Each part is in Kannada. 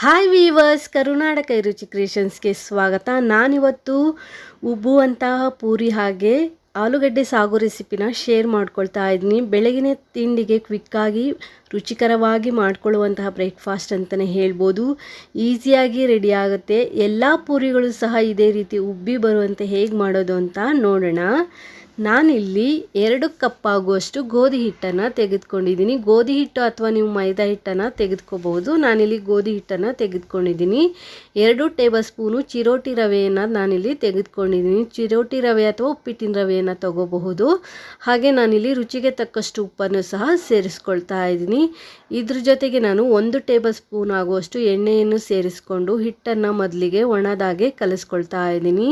ಹಾಯ್ ವೀವರ್ಸ್ ಕರುನಾಟಕ ರುಚಿ ಕ್ರಿಯೇಷನ್ಸ್ಗೆ ಸ್ವಾಗತ. ನಾನಿವತ್ತು ಉಬ್ಬುವಂತಹ ಪೂರಿ ಹಾಗೆ ಆಲೂಗಡ್ಡೆ ಸಾಗು ರೆಸಿಪಿನ ಶೇರ್ ಮಾಡ್ಕೊಳ್ತಾ ಇದ್ದೀನಿ. ಬೆಳಗಿನ ತಿಂಡಿಗೆ ಕ್ವಿಕ್ಕಾಗಿ ರುಚಿಕರವಾಗಿ ಮಾಡಿಕೊಳ್ಳುವಂತಹ ಬ್ರೇಕ್ಫಾಸ್ಟ್ ಅಂತಲೇ ಹೇಳ್ಬೋದು. ಈಸಿಯಾಗಿ ರೆಡಿ ಆಗುತ್ತೆ. ಎಲ್ಲ ಪೂರಿಗಳು ಸಹ ಇದೇ ರೀತಿ ಉಬ್ಬಿ ಬರುವಂತೆ ಹೇಗೆ ಮಾಡೋದು ಅಂತ ನೋಡೋಣ. ನಾನಿಲ್ಲಿ ಎರಡು ಕಪ್ ಆಗುವಷ್ಟು ಗೋಧಿ ಹಿಟ್ಟನ್ನು ತೆಗೆದುಕೊಂಡಿದ್ದೀನಿ. ಗೋಧಿ ಹಿಟ್ಟು ಅಥವಾ ನೀವು ಮೈದಾ ಹಿಟ್ಟನ್ನು ತೆಗೆದುಕೋಬಹುದು. ನಾನಿಲ್ಲಿ ಗೋಧಿ ಹಿಟ್ಟನ್ನು ತೆಗೆದುಕೊಂಡಿದ್ದೀನಿ. ಎರಡು ಟೇಬಲ್ ಸ್ಪೂನು ಚಿರೋಟಿ ರವೆಯನ್ನು ನಾನಿಲ್ಲಿ ತೆಗೆದುಕೊಂಡಿದ್ದೀನಿ. ಚಿರೋಟಿ ರವೆ ಅಥವಾ ಉಪ್ಪಿಟ್ಟಿನ ರವೆಯನ್ನು ತಗೋಬಹುದು. ಹಾಗೆ ನಾನಿಲ್ಲಿ ರುಚಿಗೆ ತಕ್ಕಷ್ಟು ಉಪ್ಪನ್ನು ಸಹ ಸೇರಿಸ್ಕೊಳ್ತಾ ಇದ್ದೀನಿ. ಇದ್ರ ಜೊತೆಗೆ ನಾನು ಒಂದು ಟೇಬಲ್ ಸ್ಪೂನ್ ಆಗುವಷ್ಟು ಎಣ್ಣೆಯನ್ನು ಸೇರಿಸ್ಕೊಂಡು ಹಿಟ್ಟನ್ನು ಮೊದಲಿಗೆ ಒಣದಾಗೆ ಕಲಿಸ್ಕೊಳ್ತಾ ಇದ್ದೀನಿ.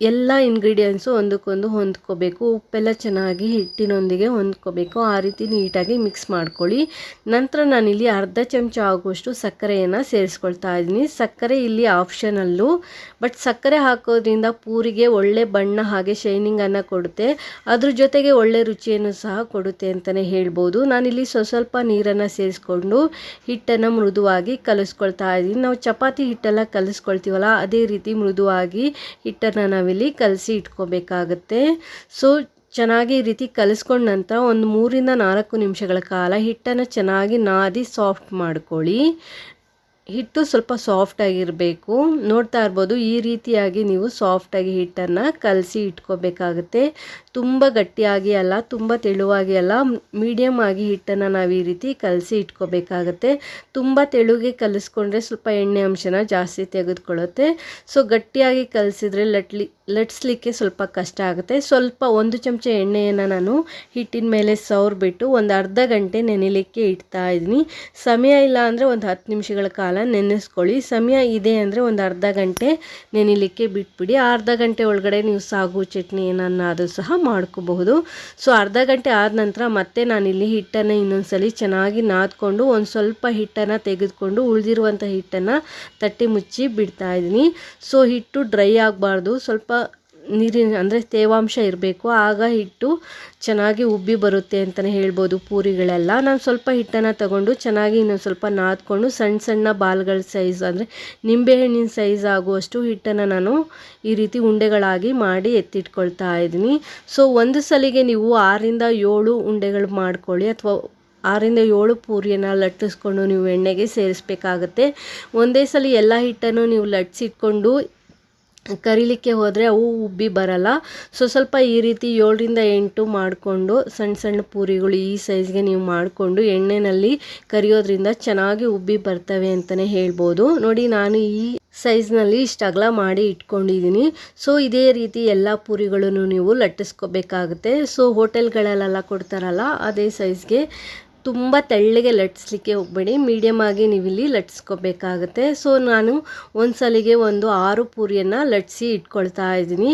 ಎಲ್ಲ ಇಂಗ್ರೀಡಿಯೆಂಟ್ಸು ಒಂದಕ್ಕೊಂದು ಹೊಂದ್ಕೋಬೇಕು. ಉಪ್ಪೆಲ್ಲ ಚೆನ್ನಾಗಿ ಹಿಟ್ಟಿನೊಂದಿಗೆ ಹೊಂದ್ಕೋಬೇಕು. ಆ ರೀತಿ ನೀಟಾಗಿ ಮಿಕ್ಸ್ ಮಾಡ್ಕೊಳ್ಳಿ. ನಂತರ ನಾನಿಲ್ಲಿ ಅರ್ಧ ಚಮಚ ಆಗುವಷ್ಟು ಸಕ್ಕರೆಯನ್ನು ಸೇರಿಸ್ಕೊಳ್ತಾ ಇದ್ದೀನಿ. ಸಕ್ಕರೆ ಇಲ್ಲಿ ಆಪ್ಷನಲ್ಲು ಬಟ್ ಸಕ್ಕರೆ ಹಾಕೋದ್ರಿಂದ ಪೂರಿಗೆ ಒಳ್ಳೆ ಬಣ್ಣ ಹಾಗೆ ಶೈನಿಂಗನ್ನು ಕೊಡುತ್ತೆ. ಅದ್ರ ಜೊತೆಗೆ ಒಳ್ಳೆ ರುಚಿಯನ್ನು ಸಹ ಕೊಡುತ್ತೆ ಅಂತಲೇ ಹೇಳ್ಬೋದು. ನಾನಿಲ್ಲಿ ಸ್ವಲ್ಪ ಸ್ವಲ್ಪ ನೀರನ್ನು ಸೇರಿಸ್ಕೊಂಡು ಹಿಟ್ಟನ್ನು ಮೃದುವಾಗಿ ಕಲಿಸ್ಕೊಳ್ತಾ ಇದ್ದೀನಿ. ನಾವು ಚಪಾತಿ ಹಿಟ್ಟೆಲ್ಲ ಕಲಿಸ್ಕೊಳ್ತೀವಲ್ಲ, ಅದೇ ರೀತಿ ಮೃದುವಾಗಿ ಹಿಟ್ಟನ್ನು ನಾವಿಲ್ಲಿ ಕಲಸಿ ಇಟ್ಕೋಬೇಕಾಗತ್ತೆ. ಸೊ ಚೆನ್ನಾಗಿ ಈ ರೀತಿ ಕಲಿಸ್ಕೊಂಡ ನಂತರ ಒಂದು ಮೂರಿಂದ ನಾಲ್ಕು ನಿಮಿಷಗಳ ಕಾಲ ಹಿಟ್ಟನ್ನು ಚೆನ್ನಾಗಿ ನಾದಿ ಸಾಫ್ಟ್ ಮಾಡ್ಕೊಳ್ಳಿ. ಹಿಟ್ಟು ಸ್ವಲ್ಪ ಸಾಫ್ಟಾಗಿರಬೇಕು ನೋಡ್ತಾ ಇರ್ಬೋದು, ಈ ರೀತಿಯಾಗಿ ನೀವು ಸಾಫ್ಟಾಗಿ ಹಿಟ್ಟನ್ನು ಕಲಸಿ ಇಟ್ಕೋಬೇಕಾಗುತ್ತೆ. ತುಂಬ ಗಟ್ಟಿಯಾಗಿ ಅಲ್ಲ, ತುಂಬ ತೆಳುವಾಗಿ ಅಲ್ಲ ಮೀಡಿಯಮ್ ಆಗಿ ಹಿಟ್ಟನ್ನು ನಾವು ಈ ರೀತಿ ಕಲಸಿ ಇಟ್ಕೋಬೇಕಾಗುತ್ತೆ. ತುಂಬ ತೆಳುಗೆ ಕಲಿಸ್ಕೊಂಡ್ರೆ ಸ್ವಲ್ಪ ಎಣ್ಣೆ ಅಂಶನ ಜಾಸ್ತಿ ತೆಗೆದುಕೊಳ್ಳುತ್ತೆ. ಸೊ ಗಟ್ಟಿಯಾಗಿ ಕಲಸಿದ್ರೆ ಲಟ್ಲಿ ಲಟ್ಸ್ಲಿಕ್ಕೆ ಸ್ವಲ್ಪ ಕಷ್ಟ ಆಗುತ್ತೆ. ಸ್ವಲ್ಪ ಒಂದು ಚಮಚ ಎಣ್ಣೆಯನ್ನು ನಾನು ಹಿಟ್ಟಿನ ಮೇಲೆ ಸವರ್ಬಿಟ್ಟು ಒಂದು ಅರ್ಧ ಗಂಟೆ ನೆನೆಲಿಕ್ಕೆ ಇಡ್ತಾ ಇದ್ದೀನಿ. ಸಮಯ ಇಲ್ಲ ಅಂದರೆ ಒಂದು ಹತ್ತು ನಿಮಿಷಗಳ ಕಾಲ ನೆನೆಸ್ಕೊಳ್ಳಿ. ಸಮಯ ಇದೆ ಅಂದರೆ ಒಂದು ಅರ್ಧ ಗಂಟೆ ನೆನೆಲಿಕ್ಕೆ ಬಿಟ್ಬಿಡಿ. ಅರ್ಧ ಗಂಟೆ ಒಳಗಡೆ ನೀವು ಸಾಗು ಚಟ್ನಿ ಏನನ್ನಾದರೂ ಸಹ ಮಾಡ್ಕೋಬಹುದು. ಸೊ, ಅರ್ಧ ಗಂಟೆ ಆದ ನಂತರ ಮತ್ತೆ ನಾನಿಲ್ಲಿ ಹಿಟ್ಟನ್ನು ಇನ್ನೊಂದ್ಸಲಿ ಚೆನ್ನಾಗಿ ನಾದ್ಕೊಂಡು ಒಂದು ಸ್ವಲ್ಪ ಹಿಟ್ಟನ್ನು ತೆಗೆದುಕೊಂಡು ಉಳಿದಿರುವಂಥ ಹಿಟ್ಟನ್ನು ತಟ್ಟಿ ಮುಚ್ಚಿ ಬಿಡ್ತಾ ಇದ್ದೀನಿ. ಸೊ, ಹಿಟ್ಟು ಡ್ರೈ ಆಗಬಾರ್ದು. ಸ್ವಲ್ಪ ನೀರಿನ ಅಂದರೆ ತೇವಾಂಶ ಇರಬೇಕು, ಆಗ ಹಿಟ್ಟು ಚೆನ್ನಾಗಿ ಉಬ್ಬಿ ಬರುತ್ತೆ ಅಂತಲೇ ಹೇಳ್ಬೋದು ಪೂರಿಗಳೆಲ್ಲ. ನಾನು ಸ್ವಲ್ಪ ಹಿಟ್ಟನ್ನು ತಗೊಂಡು ಚೆನ್ನಾಗಿ ಇನ್ನೊಂದು ಸ್ವಲ್ಪ ನಾದ್ಕೊಂಡು ಸಣ್ಣ ಸಣ್ಣ ಬಾಲ್ಗಳ ಸೈಜ್ ಅಂದರೆ ನಿಂಬೆಹಣ್ಣಿನ ಸೈಜ್ ಆಗುವಷ್ಟು ಹಿಟ್ಟನ್ನು ನಾನು ಈ ರೀತಿ ಉಂಡೆಗಳಾಗಿ ಮಾಡಿ ಎತ್ತಿಟ್ಕೊಳ್ತಾ ಇದ್ದೀನಿ. ಸೊ ಒಂದು ಸಲಿಗೆ ನೀವು ಆರಿಂದ ಏಳು ಉಂಡೆಗಳು ಮಾಡ್ಕೊಳ್ಳಿ ಅಥವಾ ಆರಿಂದ ಏಳು ಪೂರಿಯನ್ನು ಲಟ್ಟಿಸ್ಕೊಂಡು ನೀವು ಎಣ್ಣೆಗೆ ಸೇರಿಸ್ಬೇಕಾಗತ್ತೆ. ಒಂದೇ ಸಲ ಎಲ್ಲ ಹಿಟ್ಟನ್ನು ನೀವು ಲಟ್ಸಿಟ್ಕೊಂಡು ಕರಿಲಿಕ್ಕೆ ಹೋದರೆ ಅವು ಉಬ್ಬಿ ಬರಲ್ಲ. ಸೊ ಸ್ವಲ್ಪ ಈ ರೀತಿ ಏಳರಿಂದ ಎಂಟು ಮಾಡಿಕೊಂಡು ಸಣ್ಣ ಸಣ್ಣ ಪೂರಿಗಳು ಈ ಸೈಜ್ಗೆ ನೀವು ಮಾಡಿಕೊಂಡು ಎಣ್ಣೆಯಲ್ಲಿ ಕರಿಯೋದ್ರಿಂದ ಚೆನ್ನಾಗಿ ಉಬ್ಬಿ ಬರ್ತವೆ ಅಂತಲೇ ಹೇಳ್ಬೋದು. ನೋಡಿ, ನಾನು ಈ ಸೈಜ್ನಲ್ಲಿ ಇಷ್ಟು ಅಗಲ ಮಾಡಿ ಇಟ್ಕೊಂಡಿದ್ದೀನಿ. ಸೊ ಇದೇ ರೀತಿ ಎಲ್ಲ ಪೂರಿಗಳನ್ನು ನೀವು ಲಟ್ಟಿಸ್ಕೋಬೇಕಾಗುತ್ತೆ. ಸೊ ಹೋಟೆಲ್ಗಳಲ್ಲೆಲ್ಲ ಕೊಡ್ತಾರಲ್ಲ, ಅದೇ ಸೈಜ್ಗೆ ತುಂಬ ತೆಳ್ಳಗೆ ಲಟ್ಸ್ಲಿಕ್ಕೆ ಹೋಗಬೇಡಿ. ಮೀಡಿಯಮ್ ಆಗಿ ನೀವು ಇಲ್ಲಿ ಲಟ್ಸ್ಕೋಬೇಕಾಗತ್ತೆ. ಸೊ ನಾನು ಒಂದು ಸಲಿಗೆ ಒಂದು ಆರು ಪೂರಿಯನ್ನು ಲಟ್ಸಿ ಇಟ್ಕೊಳ್ತಾ ಇದ್ದೀನಿ.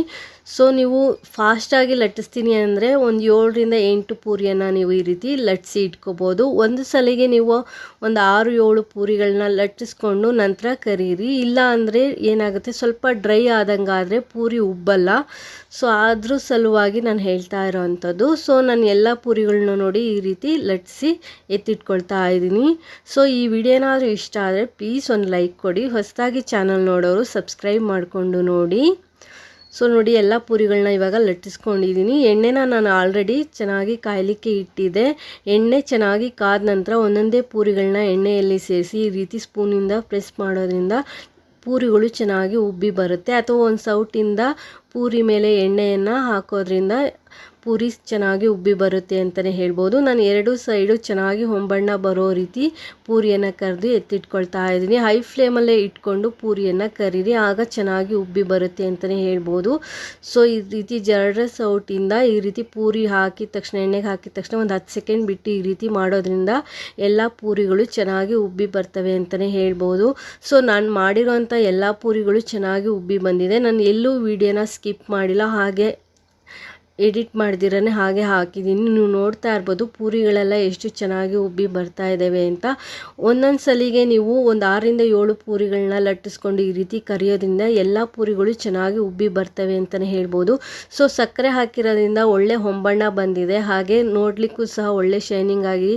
ಸೊ ನೀವು ಫಾಸ್ಟಾಗಿ ಲಟ್ಟಿಸ್ತೀನಿ ಅಂದರೆ ಒಂದು ಏಳರಿಂದ ಎಂಟು ಪೂರಿಯನ್ನು ನೀವು ಈ ರೀತಿ ಲಟ್ಟಿಸಿ ಇಟ್ಕೋಬೋದು. ಒಂದು ಸಲಿಗೆ ನೀವು ಒಂದು ಆರು, ಏಳು ಪೂರಿಗಳನ್ನ ಲಟ್ಟಿಸ್ಕೊಂಡು ನಂತರ ಕರೀರಿ. ಇಲ್ಲ ಅಂದರೆ ಏನಾಗುತ್ತೆ, ಸ್ವಲ್ಪ ಡ್ರೈ ಆದಂಗೆ ಆದರೆ ಪೂರಿ ಉಬ್ಬಲ್ಲ. ಸೊ ಅದ್ರ ಸಲುವಾಗಿ ನಾನು ಹೇಳ್ತಾ ಇರೋವಂಥದ್ದು ಸೊ ನಾನು ಎಲ್ಲ ಪೂರಿಗಳನ್ನ ನೋಡಿ ಈ ರೀತಿ ಲಟ್ಟಿಸಿ ಎತ್ತಿಟ್ಕೊಳ್ತಾ ಇದ್ದೀನಿ. ಸೊ ಈ ವಿಡಿಯೋನಾದರೂ ಇಷ್ಟ ಆದರೆ ಪ್ಲೀಸ್ ಒಂದು ಲೈಕ್ ಕೊಡಿ. ಹೊಸದಾಗಿ ಚಾನಲ್ ನೋಡೋರು ಸಬ್ಸ್ಕ್ರೈಬ್ ಮಾಡಿಕೊಂಡು ನೋಡಿ. ಸೊ ನೋಡಿ, ಎಲ್ಲ ಪೂರಿಗಳನ್ನ ಇವಾಗ ಲಟ್ಟಿಸ್ಕೊಂಡಿದ್ದೀನಿ ಎಣ್ಣೆನ ನಾನು ಆಲ್ರೆಡಿ ಚೆನ್ನಾಗಿ ಕಾಯಲಿಕ್ಕೆ ಇಟ್ಟಿದ್ದೆ. ಎಣ್ಣೆ ಚೆನ್ನಾಗಿ ಕಾದ ನಂತರ ಒಂದೊಂದೇ ಪೂರಿಗಳನ್ನ ಎಣ್ಣೆಯಲ್ಲಿ ಸೇರಿಸಿ ಈ ರೀತಿ ಸ್ಪೂನಿಂದ ಪ್ರೆಸ್ ಮಾಡೋದ್ರಿಂದ ಪೂರಿಗಳು ಚೆನ್ನಾಗಿ ಉಬ್ಬಿ ಬರುತ್ತೆ. ಅಥವಾ ಒಂದು ಸೌಟಿಂದ ಪೂರಿ ಮೇಲೆ ಎಣ್ಣೆಯನ್ನು ಹಾಕೋದ್ರಿಂದ ಪೂರಿ ಚೆನ್ನಾಗಿ ಉಬ್ಬಿ ಬರುತ್ತೆ ಅಂತಲೇ ಹೇಳ್ಬೋದು. ನಾನು ಎರಡು ಸೈಡು ಚೆನ್ನಾಗಿ ಹೊಂಬಣ್ಣ ಬರೋ ರೀತಿ ಪೂರಿಯನ್ನು ಕರೆದು ಎತ್ತಿಟ್ಕೊಳ್ತಾ ಇದ್ದೀನಿ. ಹೈ ಫ್ಲೇಮಲ್ಲೇ ಇಟ್ಕೊಂಡು ಪೂರಿಯನ್ನು ಕರೀರಿ, ಆಗ ಚೆನ್ನಾಗಿ ಉಬ್ಬಿ ಬರುತ್ತೆ ಅಂತಲೇ ಹೇಳ್ಬೋದು. ಸೊ ಈ ರೀತಿ ಜರಡ್ರ ಸೌಟಿಂದ ಈ ರೀತಿ ಪೂರಿ ಹಾಕಿದ ತಕ್ಷಣ, ಎಣ್ಣೆಗೆ ಹಾಕಿದ ತಕ್ಷಣ ಒಂದು ಹತ್ತು ಸೆಕೆಂಡ್ ಬಿಟ್ಟು ಈ ರೀತಿ ಮಾಡೋದ್ರಿಂದ ಎಲ್ಲ ಪೂರಿಗಳು ಚೆನ್ನಾಗಿ ಉಬ್ಬಿ ಬರ್ತವೆ ಅಂತಲೇ ಹೇಳ್ಬೋದು. ಸೊ ನಾನು ಮಾಡಿರೋಂಥ ಎಲ್ಲ ಪೂರಿಗಳು ಚೆನ್ನಾಗಿ ಉಬ್ಬಿ ಬಂದಿದೆ. ನಾನು ಎಲ್ಲೂ ವಿಡಿಯೋನ ಸ್ಕಿಪ್ ಮಾಡಿಲ್ಲ. ಹಾಗೆ ಎಡಿಟ್ ಮಾಡ್ದಿರೇ ಹಾಗೆ ಹಾಕಿದ್ದೀನಿ ನೀವು ನೋಡ್ತಾ ಇರ್ಬೋದು, ಪೂರಿಗಳೆಲ್ಲ ಎಷ್ಟು ಚೆನ್ನಾಗಿ ಉಬ್ಬಿ ಬರ್ತಾ ಇದ್ದಾವೆ ಅಂತ. ಒಂದೊಂದು ಸಲಿಗೆ ನೀವು ಒಂದು ಆರರಿಂದ ಏಳು ಪೂರಿಗಳನ್ನ ಲಟ್ಟಿಸ್ಕೊಂಡು ಈ ರೀತಿ ಕರಿಯೋದ್ರಿಂದ ಎಲ್ಲ ಪೂರಿಗಳು ಚೆನ್ನಾಗಿ ಉಬ್ಬಿ ಬರ್ತವೆ ಅಂತಲೇ ಹೇಳ್ಬೋದು. ಸೊ ಸಕ್ಕರೆ ಹಾಕಿರೋದ್ರಿಂದ ಒಳ್ಳೆ ಹೊಂಬಣ್ಣ ಬಂದಿದೆ. ಹಾಗೆ ನೋಡಲಿಕ್ಕೂ ಸಹ ಒಳ್ಳೆ ಶೈನಿಂಗ್ ಆಗಿ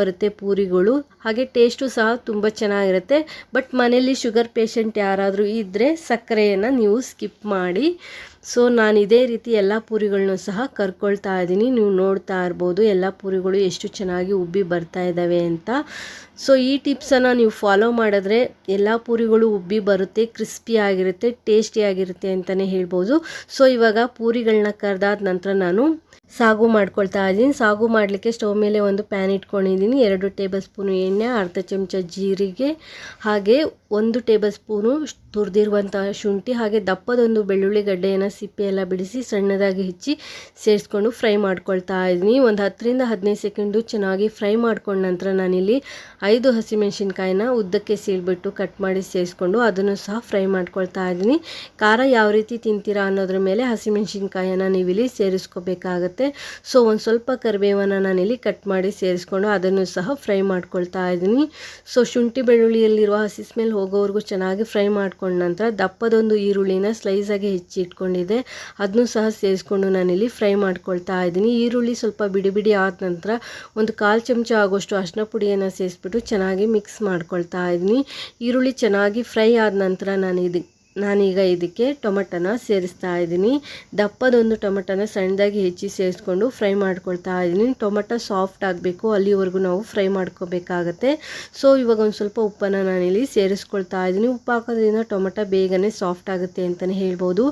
ಬರುತ್ತೆ ಪೂರಿಗಳು. ಹಾಗೆ ಟೇಸ್ಟು ಸಹ ತುಂಬ ಚೆನ್ನಾಗಿರುತ್ತೆ. ಬಟ್ ಮನೇಲಿ ಶುಗರ್ ಪೇಷಂಟ್ ಯಾರಾದರೂ ಇದ್ದರೆ ಸಕ್ಕರೆಯನ್ನು ನೀವು ಸ್ಕಿಪ್ ಮಾಡಿ. ಸೊ ನಾನು ಇದೇ ರೀತಿ ಎಲ್ಲ ಪೂರಿಗಳನ್ನೂ ಸಹ ಕರ್ಕೊಳ್ತಾ ಇದ್ದೀನಿ. ನೀವು ನೋಡ್ತಾ ಇರ್ಬೋದು ಎಲ್ಲ ಪೂರಿಗಳು ಎಷ್ಟು ಚೆನ್ನಾಗಿ ಉಬ್ಬಿ ಬರ್ತಾ ಇದ್ದಾವೆ ಅಂತ. ಸೊ ಈ ಟಿಪ್ಸನ್ನು ನೀವು ಫಾಲೋ ಮಾಡಿದ್ರೆ ಎಲ್ಲ ಪೂರಿಗಳು ಉಬ್ಬಿ ಬರುತ್ತೆ, ಕ್ರಿಸ್ಪಿ ಆಗಿರುತ್ತೆ, ಟೇಸ್ಟಿ ಆಗಿರುತ್ತೆ ಅಂತಲೇ ಹೇಳ್ಬೋದು. ಸೊ ಇವಾಗ ಪೂರಿಗಳನ್ನ ಕರೆದಾದ ನಂತರ ನಾನು ಸಾಗು ಮಾಡ್ಕೊಳ್ತಾ ಇದ್ದೀನಿ. ಸಾಗು ಮಾಡಲಿಕ್ಕೆ ಸ್ಟವ್ ಮೇಲೆ ಒಂದು ಪ್ಯಾನ್ ಇಟ್ಕೊಂಡಿದ್ದೀನಿ. ಎರಡು ಟೇಬಲ್ ಸ್ಪೂನು ಎಣ್ಣೆ, ಅರ್ಧ ಚಮಚ ಜೀರಿಗೆ, ಹಾಗೆ ಒಂದು ಟೇಬಲ್ ಸ್ಪೂನು ತುರಿದಿರುವಂತಹ ಶುಂಠಿ ಹಾಗೆ ದಪ್ಪದೊಂದು ಬೆಳ್ಳುಳ್ಳಿ ಗಡ್ಡೆಯನ್ನು ಸಿಪ್ಪೆ ಎಲ್ಲ ಬಿಡಿಸಿ ಸಣ್ಣದಾಗಿ ಹೆಚ್ಚಿ ಸೇರಿಸ್ಕೊಂಡು ಫ್ರೈ ಮಾಡ್ಕೊಳ್ತಾ ಇದ್ದೀನಿ. ಒಂದು ಹತ್ತರಿಂದ ಹದಿನೈದು ಸೆಕೆಂಡು ಚೆನ್ನಾಗಿ ಫ್ರೈ ಮಾಡ್ಕೊಂಡ ನಂತರ ನಾನಿಲ್ಲಿ ಐದು ಹಸಿಮೆಣಸಿನ್ಕಾಯಿನ ಉದ್ದಕ್ಕೆ ಸೀಳ್ಬಿಟ್ಟು ಕಟ್ ಮಾಡಿ ಸೇರಿಸ್ಕೊಂಡು ಅದನ್ನು ಸಹ ಫ್ರೈ ಮಾಡ್ಕೊಳ್ತಾ ಇದ್ದೀನಿ. ಖಾರ ಯಾವ ರೀತಿ ತಿಂತೀರಾ ಅನ್ನೋದ್ರ ಮೇಲೆ ಹಸಿಮೆಣಸಿನ್ಕಾಯನ್ನು ನೀವಿಲ್ಲಿ ಸೇರಿಸ್ಕೋಬೇಕಾಗತ್ತೆ. ಸೊ, ಒಂದು ಸ್ವಲ್ಪ ಕರಿಬೇವನ್ನು ನಾನಿಲ್ಲಿ ಕಟ್ ಮಾಡಿ ಸೇರಿಸ್ಕೊಂಡು ಅದನ್ನು ಸಹ ಫ್ರೈ ಮಾಡ್ಕೊಳ್ತಾ ಇದ್ದೀನಿ. ಸೊ, ಶುಂಠಿ ಬೆಳ್ಳುಳ್ಳಿಯಲ್ಲಿರುವ ಹಸಿ ಸ್ಮೆಲ್ ಹೋಗೋವರೆಗೂ ಚೆನ್ನಾಗಿ ಫ್ರೈ ಮಾಡ್ಕೊಂಡ ನಂತರ ದಪ್ಪದೊಂದು ಈರುಳ್ಳಿನ ಸ್ಲೈಸಾಗಿ ಹೆಚ್ಚಿ ಇಟ್ಕೊಂಡಿದ್ದೆ. ಅದನ್ನು ಸಹ ಸೇರಿಸ್ಕೊಂಡು ನಾನಿಲ್ಲಿ ಫ್ರೈ ಮಾಡ್ಕೊಳ್ತಾ ಇದ್ದೀನಿ. ಈರುಳ್ಳಿ ಸ್ವಲ್ಪ ಬಿಡಿ ಬಿಡಿ ಆದ ನಂತರ ಒಂದು ಕಾಲು ಚಮಚ ಆಗೋಷ್ಟು ಅರಿಶಿನ ಪುಡಿಯನ್ನು ಸೇರಿಸ್ಬಿಟ್ಟು ಚೆನ್ನಾಗಿ ಮಿಕ್ಸ್ ಮಾಡ್ಕೊಳ್ತಾ ಇದ್ದೀನಿ. ಈರುಳ್ಳಿ ಚೆನ್ನಾಗಿ ಫ್ರೈ ಆದ ನಂತರ ನಾನು ಇದು ನಾನೀಗ ಇದಕ್ಕೆ ಟೊಮೆಟೊನ ಸೇರಿಸ್ತಾ ಇದ್ದೀನಿ. ದಪ್ಪದೊಂದು ಟೊಮೆಟೊನ ಸಣ್ಣದಾಗಿ ಹೆಚ್ಚಿ ಸೇರಿಸ್ಕೊಂಡು ಫ್ರೈ ಮಾಡ್ಕೊಳ್ತಾ ಇದ್ದೀನಿ. ಟೊಮೆಟೊ ಸಾಫ್ಟ್ ಆಗಬೇಕು, ಅಲ್ಲಿವರೆಗೂ ನಾವು ಫ್ರೈ ಮಾಡ್ಕೋಬೇಕಾಗತ್ತೆ. ಸೊ ಇವಾಗ ಒಂದು ಸ್ವಲ್ಪ ಉಪ್ಪನ್ನು ನಾನಿಲ್ಲಿ ಸೇರಿಸ್ಕೊಳ್ತಾ ಇದ್ದೀನಿ. ಉಪ್ಪು ಹಾಕೋದ್ರಿಂದ ಟೊಮೆಟೊ ಬೇಗನೆ ಸಾಫ್ಟ್ ಆಗುತ್ತೆ ಅಂತಲೇ ಹೇಳ್ಬೋದು.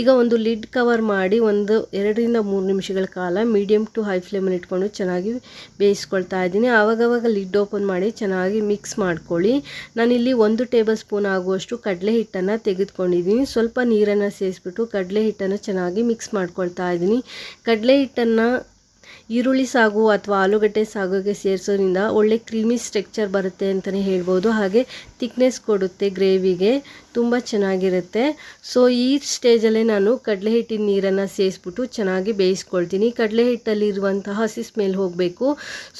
ಈಗ ಒಂದು ಲಿಡ್ ಕವರ್ ಮಾಡಿ ಒಂದು ಎರಡರಿಂದ ಮೂರು ನಿಮಿಷಗಳ ಕಾಲ ಮೀಡಿಯಮ್ ಟು ಹೈ ಫ್ಲೇಮಲ್ಲಿ ಇಟ್ಕೊಂಡು ಚೆನ್ನಾಗಿ ಬೇಯಿಸ್ಕೊಳ್ತಾ ಇದ್ದೀನಿ. ಆವಾಗವಾಗ ಲಿಡ್ ಓಪನ್ ಮಾಡಿ ಚೆನ್ನಾಗಿ ಮಿಕ್ಸ್ ಮಾಡ್ಕೊಳ್ಳಿ. ನಾನಿಲ್ಲಿ ಒಂದು ಟೇಬಲ್ ಸ್ಪೂನ್ ಆಗುವಷ್ಟು ಕಡಲೆ ಹಿಟ್ಟನ್ನು ತೆಗೆದು ಇಟ್ಕೊಂಡಿದ್ದೀನಿ. ಸ್ವಲ್ಪ ನೀರನ್ನು ಸೇರಿಸ್ಬಿಟ್ಟು ಕಡಲೆ ಹಿಟ್ಟನ್ನು ಚೆನ್ನಾಗಿ ಮಿಕ್ಸ್ ಮಾಡ್ಕೊಳ್ತಾ ಇದ್ದೀನಿ. ಕಡಲೆ ಹಿಟ್ಟನ್ನು ಈರುಳ್ಳಿ ಸಾಗು ಅಥವಾ ಆಲೂಗಡ್ಡೆ ಸಾಗುಗೆ ಸೇರಿಸೋದ್ರಿಂದ ಒಳ್ಳೆ ಕ್ರೀಮಿ ಸ್ಟ್ರಕ್ಚರ್ ಬರುತ್ತೆ ಅಂತಲೇ ಹೇಳ್ಬೋದು. ಹಾಗೆ ತಿಕ್ನೆಸ್ ಕೊಡುತ್ತೆ ಗ್ರೇವಿಗೆ. ತುಂಬ ಚೆನ್ನಾಗಿರುತ್ತೆ. ಸೊ ಈ ಸ್ಟೇಜಲ್ಲೇ ನಾನು ಕಡಲೆ ಹಿಟ್ಟಿನ ನೀರನ್ನು ಸೇರಿಸ್ಬಿಟ್ಟು ಚೆನ್ನಾಗಿ ಬೇಯಿಸ್ಕೊಳ್ತೀನಿ. ಕಡಲೆ ಹಿಟ್ಟಲ್ಲಿರುವಂತಹ ಹಸಿ ಸ್ಮೆಲ್ ಹೋಗಬೇಕು.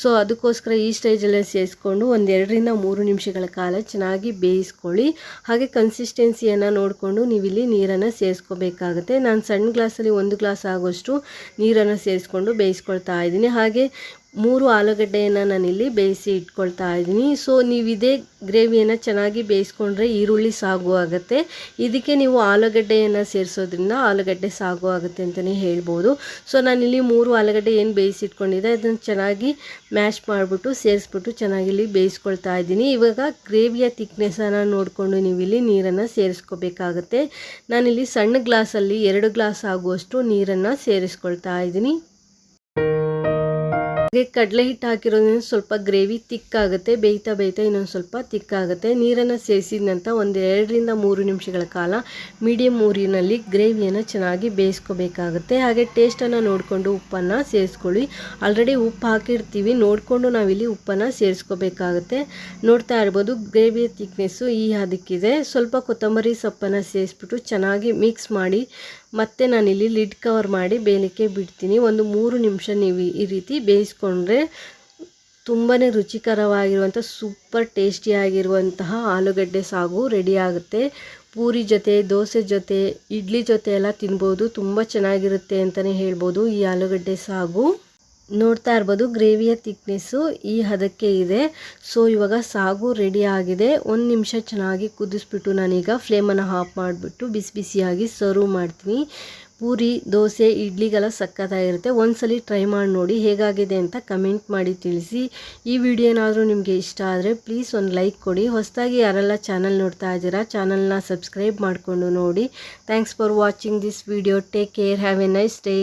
ಸೊ ಅದಕ್ಕೋಸ್ಕರ ಈ ಸ್ಟೇಜಲ್ಲೇ ಸೇರಿಸ್ಕೊಂಡು ಒಂದೆರಡರಿಂದ ಮೂರು ನಿಮಿಷಗಳ ಕಾಲ ಚೆನ್ನಾಗಿ ಬೇಯಿಸ್ಕೊಳ್ಳಿ. ಹಾಗೆ ಕನ್ಸಿಸ್ಟೆನ್ಸಿಯನ್ನು ನೋಡಿಕೊಂಡು ನೀವಿಲ್ಲಿ ನೀರನ್ನು ಸೇರಿಸ್ಕೋಬೇಕಾಗುತ್ತೆ ನಾನು ಸಣ್ಣ ಗ್ಲಾಸಲ್ಲಿ ಒಂದು ಗ್ಲಾಸ್ ಆಗೋಷ್ಟು ನೀರನ್ನು ಸೇರಿಸ್ಕೊಂಡು ಬೇಯಿಸ್ಕೊಳ್ತಾ ಇದ್ದೀನಿ. ಹಾಗೆ ಮೂರು ಆಲೂಗಡ್ಡೆಯನ್ನು ನಾನಿಲ್ಲಿ ಬೇಯಿಸಿ ಇಟ್ಕೊಳ್ತಾ ಇದ್ದೀನಿ. ಸೊ ನೀವು ಇದೇ ಗ್ರೇವಿಯನ್ನು ಚೆನ್ನಾಗಿ ಬೇಯಿಸ್ಕೊಂಡ್ರೆ ಈರುಳ್ಳಿ ಸಾಗು ಆಗುತ್ತೆ. ಇದಕ್ಕೆ ನೀವು ಆಲೂಗಡ್ಡೆಯನ್ನು ಸೇರಿಸೋದ್ರಿಂದ ಆಲೂಗಡ್ಡೆ ಸಾಗು ಆಗುತ್ತೆ ಅಂತಲೇ ಹೇಳ್ಬೋದು. ಸೊ ನಾನಿಲ್ಲಿ ಮೂರು ಆಲೂಗಡ್ಡೆ ಏನು ಬೇಯಿಸಿ ಇಟ್ಕೊಂಡಿದ್ದೆ ಅದನ್ನು ಚೆನ್ನಾಗಿ ಮ್ಯಾಶ್ ಮಾಡಿಬಿಟ್ಟು, ಸೇರಿಸ್ಬಿಟ್ಟು ಚೆನ್ನಾಗಿ ಇಲ್ಲಿ ಬೇಯಿಸ್ಕೊಳ್ತಾ ಇದ್ದೀನಿ. ಇವಾಗ ಗ್ರೇವಿಯ ತಿಕ್ನೆಸ್ಸನ್ನು ನೋಡಿಕೊಂಡು ನೀವಿಲ್ಲಿ ನೀರನ್ನು ಸೇರಿಸ್ಕೋಬೇಕಾಗತ್ತೆ. ನಾನಿಲ್ಲಿ ಸಣ್ಣ ಗ್ಲಾಸಲ್ಲಿ ಎರಡು ಗ್ಲಾಸ್ ಆಗುವಷ್ಟು ನೀರನ್ನು ಸೇರಿಸ್ಕೊಳ್ತಾ ಇದ್ದೀನಿ. ಹಾಗೆ ಕಡಲೆ ಹಿಟ್ಟು ಹಾಕಿರೋದ್ರಿಂದ ಸ್ವಲ್ಪ ಗ್ರೇವಿ ತಿಕ್ಕಾಗುತ್ತೆ ಬೇಯ್ತಾ ಬೇಯ್ತಾ ಇನ್ನೊಂದು ಸ್ವಲ್ಪ ತಿಕ್ಕಾಗುತ್ತೆ ನೀರನ್ನು ಸೇರಿಸಿದ ನಂತರ ಒಂದು ಎರಡರಿಂದ ಮೂರು ನಿಮಿಷಗಳ ಕಾಲ ಮೀಡಿಯಮ್ ಊರಿನಲ್ಲಿ ಗ್ರೇವಿಯನ್ನು ಚೆನ್ನಾಗಿ ಬೇಯಿಸ್ಕೋಬೇಕಾಗುತ್ತೆ. ಹಾಗೆ ಟೇಸ್ಟನ್ನು ನೋಡಿಕೊಂಡು ಉಪ್ಪನ್ನು ಸೇರಿಸ್ಕೊಳ್ಳಿ. ಆಲ್ರೆಡಿ ಉಪ್ಪು ಹಾಕಿರ್ತೀವಿ, ನೋಡಿಕೊಂಡು ನಾವಿಲ್ಲಿ ಉಪ್ಪನ್ನು ಸೇರಿಸ್ಕೋಬೇಕಾಗುತ್ತೆ. ನೋಡ್ತಾ ಇರ್ಬೋದು ಗ್ರೇವಿಯ ತಿಕ್ನೆಸ್ಸು ಈ ಹದಕ್ಕಿದೆ. ಸ್ವಲ್ಪ ಕೊತ್ತಂಬರಿ ಸೊಪ್ಪನ್ನು ಸೇರಿಸ್ಬಿಟ್ಟು ಚೆನ್ನಾಗಿ ಮಿಕ್ಸ್ ಮಾಡಿ ಮತ್ತು ನಾನಿಲ್ಲಿ ಲಿಡ್ ಕವರ್ ಮಾಡಿ ಬೇಯಲಿಕ್ಕೆ ಬಿಡ್ತೀನಿ. ಒಂದು ಮೂರು ನಿಮಿಷ ನೀವು ಈ ರೀತಿ ಬೇಯಿಸ್ಕೊಂಡ್ರೆ ತುಂಬಾ ರುಚಿಕರವಾಗಿರುವಂಥ ಸೂಪರ್ ಟೇಸ್ಟಿಯಾಗಿರುವಂತಹ ಆಲೂಗಡ್ಡೆ ಸಾಗು ರೆಡಿ ಆಗುತ್ತೆ. ಪೂರಿ ಜೊತೆ, ದೋಸೆ ಜೊತೆ, ಇಡ್ಲಿ ಜೊತೆ ಎಲ್ಲ ತಿನ್ಬೋದು. ತುಂಬ ಚೆನ್ನಾಗಿರುತ್ತೆ ಅಂತಲೇ ಹೇಳ್ಬೋದು ಈ ಆಲೂಗಡ್ಡೆ ಸಾಗು. ನೋಡ್ತಾ ಇರ್ಬೋದು, ಗ್ರೇವಿಯ ತಿಕ್ನೆಸ್ಸು ಈ ಹದಕ್ಕೆ ಇದೆ. ಸೊ ಇವಾಗ ಸಾಗು ರೆಡಿ ಆಗಿದೆ. ಒಂದು ನಿಮಿಷ ಚೆನ್ನಾಗಿ ಕುದಿಸ್ಬಿಟ್ಟು ನಾನೀಗ ಫ್ಲೇಮನ್ನು ಆಫ್ ಮಾಡಿಬಿಟ್ಟು ಬಿಸಿ ಬಿಸಿಯಾಗಿ ಸರ್ವ್ ಮಾಡ್ತೀನಿ. ಪೂರಿ, ದೋಸೆ, ಇಡ್ಲಿಗೆಲ್ಲ ಸಕ್ಕತ್ತಾಗಿರುತ್ತೆ ಒಂದ್ಸಲಿ ಟ್ರೈ ಮಾಡಿ ನೋಡಿ ಹೇಗಾಗಿದೆ ಅಂತ ಕಮೆಂಟ್ ಮಾಡಿ ತಿಳಿಸಿ. ಈ ವಿಡಿಯೋ ಏನಾದರೂ ನಿಮಗೆ ಇಷ್ಟ ಆದರೆ ಪ್ಲೀಸ್ ಒಂದು ಲೈಕ್ ಕೊಡಿ. ಹೊಸದಾಗಿ ಯಾರೆಲ್ಲ ಚಾನಲ್ ನೋಡ್ತಾ ಇದ್ದೀರಾ ಚಾನಲ್ನ ಸಬ್ಸ್ಕ್ರೈಬ್ ಮಾಡಿಕೊಂಡು ನೋಡಿ. Thanks for watching this video take care have a nice day